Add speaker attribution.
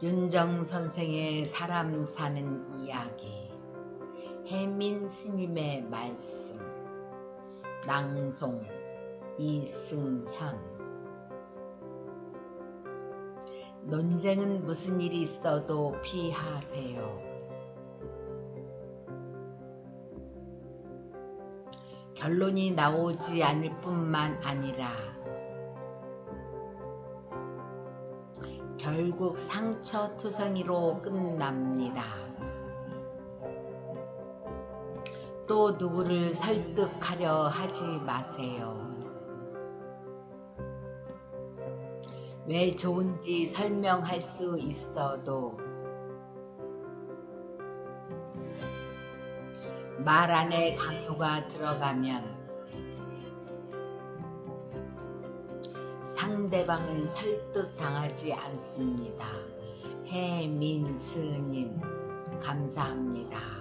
Speaker 1: 윤정 선생의 사람 사는 이야기. 해민 스님의 말씀. 낭송 이승현. 논쟁은 무슨 일이 있어도 피하세요. 결론이 나오지 않을 뿐만 아니라 결국 상처투성이로 끝납니다. 또 누구를 설득하려 하지 마세요. 왜 좋은지 설명할 수 있어도 말 안에 강요가 들어가면 상대방은 설득당하지 않습니다. 해민스님 감사합니다.